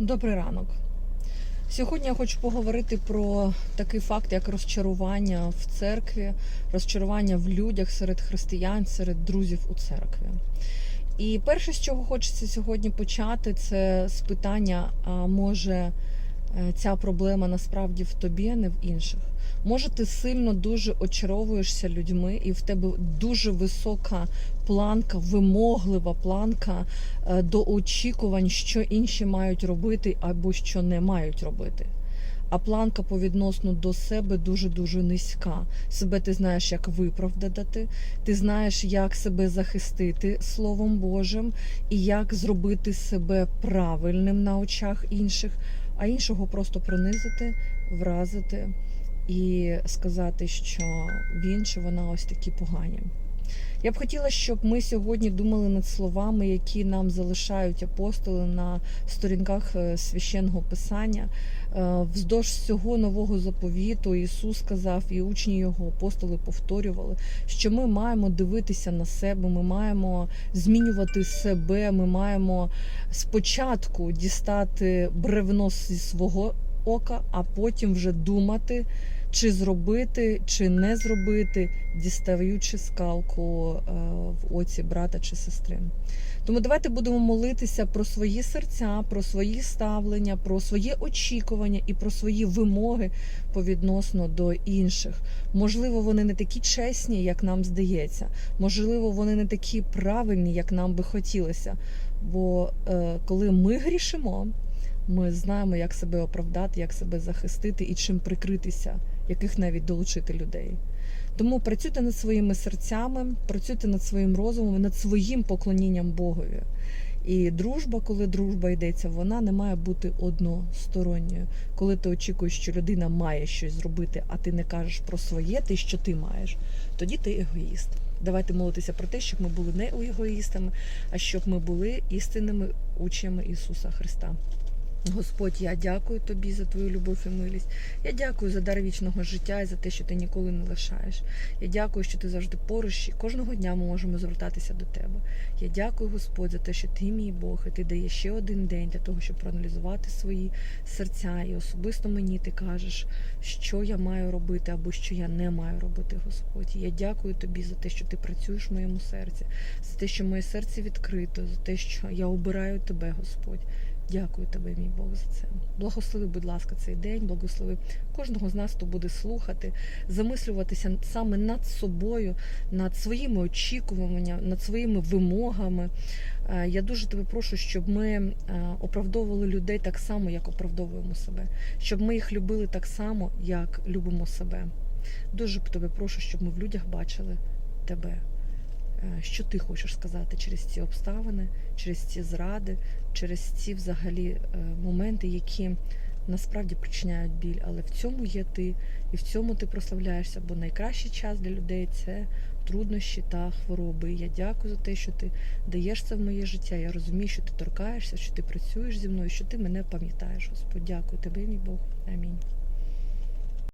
Добрий ранок. Сьогодні я хочу поговорити про такий факт, як розчарування в церкві, розчарування в людях серед християн, серед друзів у церкві. І перше, з чого хочеться сьогодні почати, це з питання: а може ця проблема насправді в тобі, а не в інших? Може, ти сильно дуже очаровуєшся людьми, і в тебе дуже висока планка, вимоглива планка е, до очікувань, що інші мають робити або що не мають робити. А планка по відносно до себе дуже дуже низька. Себе ти знаєш, як виправдати, ти знаєш, як себе захистити Словом Божим і як зробити себе правильним на очах інших, а іншого просто принизити, вразити і сказати, що він чи вона ось такі погані. Я б хотіла, щоб ми сьогодні думали над словами, які нам залишають апостоли на сторінках е, священного писання. Е, Вздовж всього нового заповіту Ісус сказав, і учні його апостоли повторювали, що ми маємо дивитися на себе, ми маємо змінювати себе, ми маємо спочатку дістати бревно зі свого ока, а потім вже думати, чи зробити, чи не зробити, дістаючи скалку е, в оці брата чи сестри. Тому давайте будемо молитися про свої серця, про свої ставлення, про своє очікування і про свої вимоги по відносно до інших. Можливо, вони не такі чесні, як нам здається. Можливо, вони не такі правильні, як нам би хотілося. Бо е, коли ми грішимо, ми знаємо, як себе оправдати, як себе захистити і чим прикритися, яких навіть долучити людей. Тому працюйте над своїми серцями, працюйте над своїм розумом, над своїм поклонінням Богові. І дружба, коли дружба йдеться, вона не має бути односторонньою. Коли ти очікуєш, що людина має щось зробити, а ти не кажеш про своє, те, що ти маєш, тоді ти егоїст. Давайте молитися про те, щоб ми були не егоїстами, а щоб ми були істинними учнями Ісуса Христа. Господь, я дякую тобі за твою любов і милість. Я дякую за дар вічного життя і за те, що ти ніколи не лишаєш. Я дякую, що ти завжди поруч і кожного дня ми можемо звертатися до тебе. Я дякую, Господь, за те, що ти мій Бог, і ти даєш ще один день для того, щоб проаналізувати свої серця. І особисто мені ти кажеш, що я маю робити або що я не маю робити, Господь. Я дякую тобі за те, що ти працюєш в моєму серці, за те, що моє серце відкрито, за те, що я обираю тебе, Господь. Дякую тебе, мій Бог, за це. Благослови, будь ласка, цей день, благослови кожного з нас, хто буде слухати, замислюватися саме над собою, над своїми очікуваннями, над своїми вимогами. Е, Я дуже тебе прошу, щоб ми е, оправдовували людей так само, як оправдовуємо себе, щоб ми їх любили так само, як любимо себе. Дуже тебе прошу, щоб ми в людях бачили тебе. Е, Що ти хочеш сказати через ці обставини, через ці зради, через ці взагалі е, моменти, які насправді причиняють біль, але в цьому є ти, і в цьому ти прославляєшся, бо найкращий час для людей це труднощі та хвороби. Я дякую за те, що ти даєш це в моє життя. Я розумію, що ти торкаєшся, що ти працюєш зі мною, що ти мене пам'ятаєш. Господь, дякую тобі, мій Бог. Амінь.